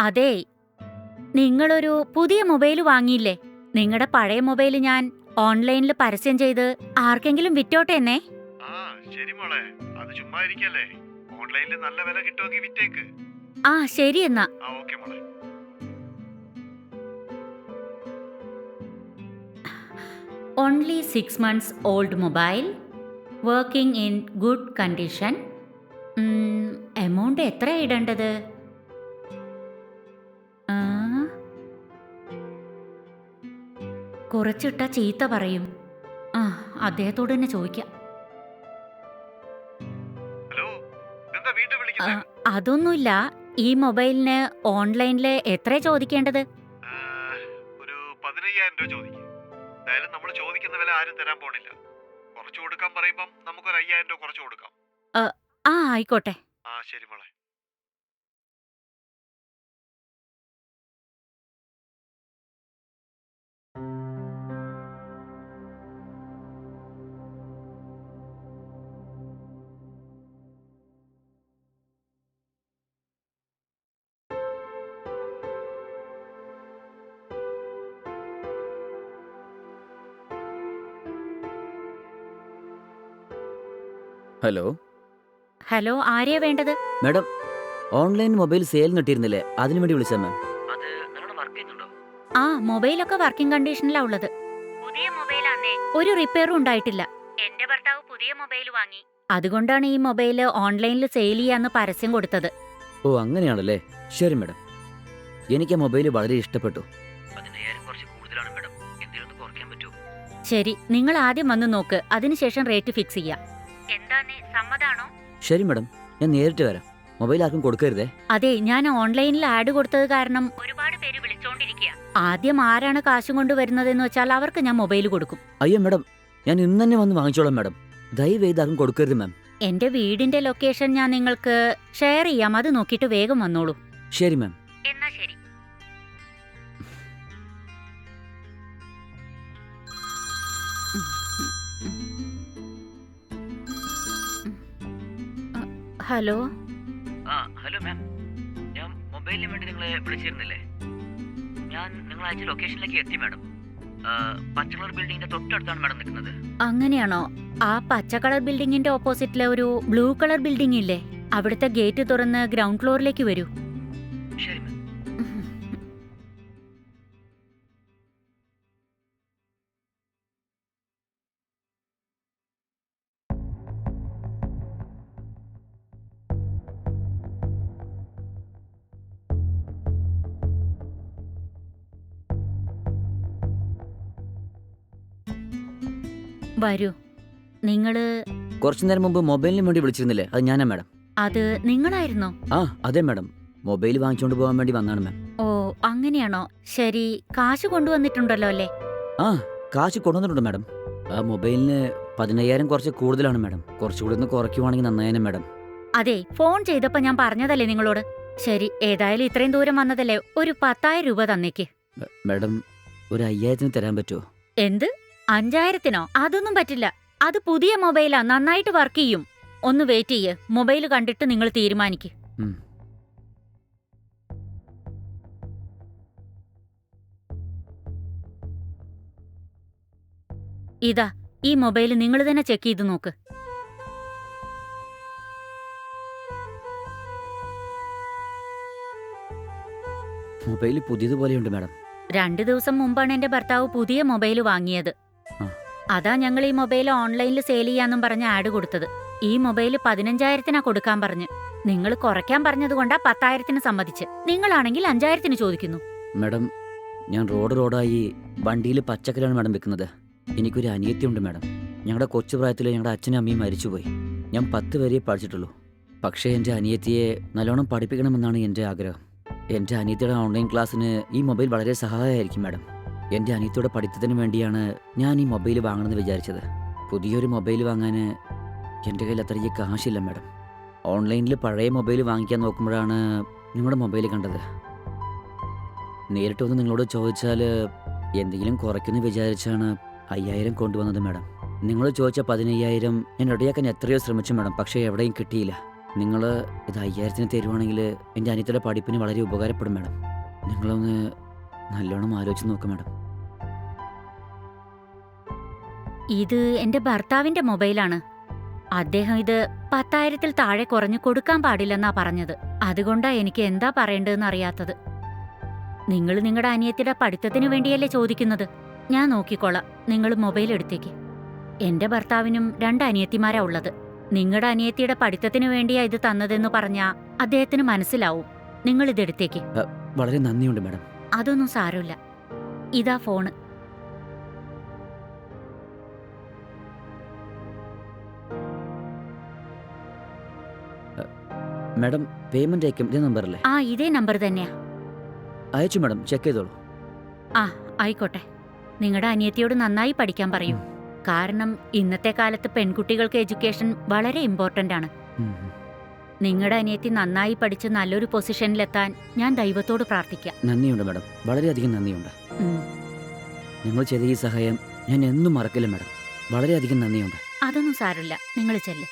അതെ. നിങ്ങളൊരു പുതിയ മൊബൈൽ വാങ്ങിയില്ലേ? നിങ്ങളുടെ പഴയ മൊബൈൽ ഞാൻ ഓൺലൈനിൽ പരസ്യം ചെയ്ത് ആർക്കെങ്കിലും വിറ്റോട്ടെ എന്നേ? ആ ശരി മോളെ. അത് ചുമ്മാ ഇരിക്കല്ലേ. ഓൺലൈനിൽ നല്ല വില കിട്ടുമെങ്കിൽ വിറ്റേക്ക്. ആ ശരി എന്നാ. ആ ഓക്കെ മോളെ. Only six months old mobile working in good condition amount എത്ര ഇടേണ്ടത്? കുറച്ചിട്ട ചീത്ത പറയും. ആ അദ്ദേഹത്തോട് തന്നെ ചോദിക്കാം. അതൊന്നുമില്ല. ഈ മൊബൈലിന് ഓൺലൈനിൽ എത്ര ചോദിക്കേണ്ടത്? ഒരു പതിനയ്യായിരം രൂപ ചോദിക്കും. എന്തായാലും നമ്മൾ ചോദിക്കുന്ന വില ആരും തരാൻ പോണില്ല. കുറച്ച് കൊടുക്കാൻ പറയുമ്പം നമുക്കൊരു അയ്യായിരം രൂപ കുറച്ച് കൊടുക്കാം. ആ ആയിക്കോട്ടെ. ആ ശരി മോളെ. ഹലോ? ഹലോ ആരെയാ വേണ്ടത്? മാഡം ഓൺലൈൻ മൊബൈൽ സെയിൽ നട്ടിരുന്നില്ലേ അതിനു വേണ്ടി വിളിച്ചാ മാം. അത് നിങ്ങളുടെ വർക്ക് ചെയ്യുന്നുണ്ടോ? ആ മൊബൈലൊക്കെ വർക്കിംഗ് കണ്ടീഷനിലാ ഉള്ളത്. പുതിയ മൊബൈലാന്നേ ഒരു റിപ്പയറും ഉണ്ടായിട്ടില്ല. എന്റെ ഭർത്താവ് പുതിയ മൊബൈൽ വാങ്ങി. അതുകൊണ്ടാണ് ഈ മൊബൈൽ ഓൺലൈനിൽ സെയിൽ ചെയ്യാന്ന് പരസ്യം കൊടുത്തത്. ഓ അങ്ങനെയാണല്ലേ? ശരി മാഡം. എനിക്ക് ആ മൊബൈൽ വളരെ ഇഷ്ടപ്പെട്ടു. ശരി നിങ്ങൾ ആദ്യം വന്ന് നോക്ക്. അതിനുശേഷം റേറ്റ് ഫിക്സ് ചെയ്യാം. എന്താന്നേ സമ്മതാണോ? ശരി മാഡം ഞാൻ നേരിട്ട് വരാം. മൊബൈൽ ആർക്കും കൊടുക്കരുതേ. അതെ ഞാൻ ഓൺലൈനിൽ ആഡ് കൊടുത്തത് കാരണം ഒരുപാട് പേര് വിളിച്ചോണ്ടിരിക്കുക ആദ്യം ആരാണ് കാശും കൊണ്ട് വരുന്നതെന്ന് വെച്ചാൽ അവർക്ക് ഞാൻ മൊബൈൽ കൊടുക്കും. അയ്യോ മാഡം ഞാൻ ഇന്ന് തന്നെ വന്ന് വാങ്ങിച്ചോളാം മാഡം. ദയവേത് ആർക്കും കൊടുക്കരുത് മാം. എന്റെ വീടിന്റെ ലൊക്കേഷൻ ഞാൻ നിങ്ങൾക്ക് ഷെയർ ചെയ്യാം. അത് നോക്കിയിട്ട് വേഗം വന്നോളൂ. ശരി മാം. എന്നാ ശരി. ഹലോ? ആ ഹലോ മാം. ഞാൻ മൊബൈലിന് വേണ്ടി നിങ്ങളെ വിളിച്ചിരുന്നില്ലേ? ഞാൻ നിങ്ങൾ അയച്ച ലൊക്കേഷനിലേക്ക് എത്തി മാഡം. പച്ച പച്ചക്കളർ ബിൽഡിങ്ങിന്റെ തൊട്ടടുത്താണ് മാഡം നിൽക്കുന്നത്. അങ്ങനെയാണോ? ആ പച്ച കളർ ബിൽഡിങ്ങിന്റെ ഓപ്പോസിറ്റിലെ ഒരു ബ്ലൂ കളർ ബിൽഡിംഗ് ഇല്ലേ അവിടുത്തെ ഗേറ്റ് തുറന്ന് ഗ്രൗണ്ട് ഫ്ലോറിലേക്ക് വരൂ. വരൂ. നിങ്ങൾ കുറച്ചു നേരം മുമ്പ് മൊബൈലിന് വേണ്ടി വിളിച്ചിരുന്നില്ലേ? അത് ഞാനാ മാഡം. അത് നിങ്ങളായിരുന്നോ? ആ അതെ മാഡം. മൊബൈൽ വാങ്ങിച്ചുകൊണ്ട് പോകാൻ വേണ്ടി വന്നാണ് മാം. ഓ അങ്ങനെയാണോ? ശരി കാശ് കൊണ്ടുവന്നിട്ടുണ്ടല്ലോ അല്ലേ? ആ കാശ് കൊണ്ടുവന്നിട്ടുണ്ട് മാഡം. ആ മൊബൈലിന് പതിനയ്യായിരം കുറച്ച് കൂടുതലാണ് മാഡം. കുറച്ചുകൂടി ഒന്ന് കുറയ്ക്കുവാണെങ്കിൽ നന്നായേനെ മാഡം. അതെ ഫോൺ ചെയ്തപ്പോ ഞാൻ പറഞ്ഞതല്ലേ നിങ്ങളോട്? ശരി ഏതായാലും ഇത്രയും ദൂരം വന്നതല്ലേ? ഒരു പത്തായിരം രൂപ തന്നേക്ക്. മാഡം ഒരു അയ്യായിരത്തിന് തരാൻ പറ്റുമോ എന്ത്? അഞ്ചായിരത്തിനോ? അതൊന്നും പറ്റില്ല. അത് പുതിയ മൊബൈലാ. നന്നായിട്ട് വർക്ക് ചെയ്യും. ഒന്ന് വെയിറ്റ് ചെയ്യേ. മൊബൈൽ കണ്ടിട്ട് നിങ്ങൾ തീരുമാനിക്ക്. ഇതാ ഈ മൊബൈൽ നിങ്ങൾ തന്നെ ചെക്ക് ചെയ്ത് നോക്ക്. മൊബൈൽ പുതിയതുപോലെയുണ്ട് മാഡം. രണ്ടു ദിവസം മുമ്പാണ് എന്റെ ഭർത്താവ് പുതിയ മൊബൈൽ വാങ്ങിയത്. അതാ ഞങ്ങൾ ഈ മൊബൈൽ ഓൺലൈനിൽ സെയിൽ ചെയ്യാന്നും പറഞ്ഞ് ആഡ് കൊടുത്തത്. ഈ മൊബൈൽ പതിനഞ്ചായിരത്തിനാ കൊടുക്കാൻ പറഞ്ഞു. നിങ്ങൾ കുറയ്ക്കാൻ പറഞ്ഞതുകൊണ്ടാ പത്തായിരത്തിന് സമ്മതിച്ച്. നിങ്ങളാണെങ്കിൽ അഞ്ചായിരത്തിന് ചോദിക്കുന്നു. മാഡം ഞാൻ റോഡ് റോഡായി വണ്ടിയിൽ പച്ചക്കറിയാണ് മാഡം വെക്കുന്നത്. എനിക്കൊരു അനിയത്തിയുണ്ട് മാഡം. ഞങ്ങളുടെ കൊച്ചു പ്രായത്തിൽ ഞങ്ങളുടെ അച്ഛനും അമ്മയും മരിച്ചുപോയി. ഞാൻ പത്ത് വരെ പഠിച്ചിട്ടുള്ളൂ. പക്ഷേ എന്റെ അനിയത്തിയെ നല്ലോണം പഠിപ്പിക്കണമെന്നാണ് എന്റെ ആഗ്രഹം. എന്റെ അനിയത്തിയുടെ ഓൺലൈൻ ക്ലാസ്സിന് ഈ മൊബൈൽ വളരെ സഹായമായിരിക്കും മാഡം. എന്റെ അനിയത്തിയുടെ പഠിത്തത്തിന് വേണ്ടിയാണ് ഞാൻ ഈ മൊബൈൽ വാങ്ങണമെന്ന് വിചാരിച്ചത്. പുതിയൊരു മൊബൈൽ വാങ്ങാൻ എന്റെ കയ്യിൽ അത്രയ്ക്ക് കാശില്ല മാഡം. ഓൺലൈനിൽ പഴയ മൊബൈൽ വാങ്ങിക്കാൻ നോക്കുമ്പോഴാണ് നിങ്ങളുടെ മൊബൈൽ കണ്ടത്. നേരിട്ട് വന്ന് നിങ്ങളോട് ചോദിച്ചാൽ എന്തെങ്കിലും കുറയ്ക്കുമെന്ന് വിചാരിച്ചാണ് അയ്യായിരം കൊണ്ടുവന്നത് മാഡം. നിങ്ങൾ ചോദിച്ച പതിനയ്യായിരം ഞാൻ റെഡിയാക്കാൻ എത്രയോ ശ്രമിച്ചു മാഡം പക്ഷേ എവിടെയും കിട്ടിയില്ല. നിങ്ങൾ ഇത് അയ്യായിരത്തിന് തരുവാണെങ്കിൽ എന്റെ അനിയത്തിയുടെ പഠിപ്പിന് വളരെ ഉപകാരപ്പെടും മാഡം. നിങ്ങളൊന്ന് നല്ലോണം ആലോചിച്ച് നോക്കാം മാഡം. ഇത് എന്റെ ഭർത്താവിന്റെ മൊബൈലാണ്. അദ്ദേഹം ഇത് പത്തായിരത്തിൽ താഴെ കുറഞ്ഞു കൊടുക്കാൻ പാടില്ലെന്നാ പറഞ്ഞത്. അതുകൊണ്ടാ എനിക്ക് എന്താ പറയേണ്ടതെന്ന് അറിയാത്തത്. നിങ്ങൾ നിങ്ങളുടെ അനിയത്തിയുടെ പഠിത്തത്തിന് വേണ്ടിയല്ലേ ചോദിക്കുന്നത്? ഞാൻ നോക്കിക്കോളാം. നിങ്ങൾ മൊബൈൽ എടുത്തേക്ക്. എന്റെ ഭർത്താവിനും രണ്ട് അനിയത്തിമാരാ ഉള്ളത്. നിങ്ങളുടെ അനിയത്തിയുടെ പഠിത്തത്തിന് വേണ്ടിയാ ഇത് തന്നതെന്ന് പറഞ്ഞാ അദ്ദേഹത്തിന് മനസ്സിലാവും. നിങ്ങൾ ഇതെടുത്തേക്ക് വളരെ നന്ദിയുണ്ട് മാഡം. അതൊന്നും സാരമില്ല. ഇതാ ഫോണ്. മാഡം പേയ്മെന്റ് അയക്കും. ഇതേ നമ്പറല്ലേ? ആ ഇതേ നമ്പർ തന്നെയാ. അയച്ചു മാഡം ചെക്ക് ചെയ്തോളൂ. ആ ആയിക്കോട്ടെ. നിങ്ങളുടെ അനിയത്തിയോട് നന്നായി പഠിക്കാൻ പറയൂ. കാരണം ഇന്നത്തെ കാലത്ത് പെൺകുട്ടികൾക്ക് എഡ്യൂക്കേഷൻ വളരെ ഇമ്പോർട്ടന്റ് ആണ്. നിങ്ങളുടെ അനിയത്തി നന്നായി പഠിച്ച് നല്ലൊരു പൊസിഷനിലെത്താൻ ഞാൻ ദൈവത്തോട് പ്രാർത്ഥിക്കാം. നന്ദിയുണ്ട് മാഡം. വളരെയധികം നന്ദിയുണ്ട്. നിങ്ങൾ ചെയ്ത ഈ സഹായം ഞാൻ എന്നും മറക്കില്ല മാഡം. വളരെയധികം നന്ദിയുണ്ട്. അതൊന്നും സാരമില്ല. നിങ്ങൾ ചെല്ല്.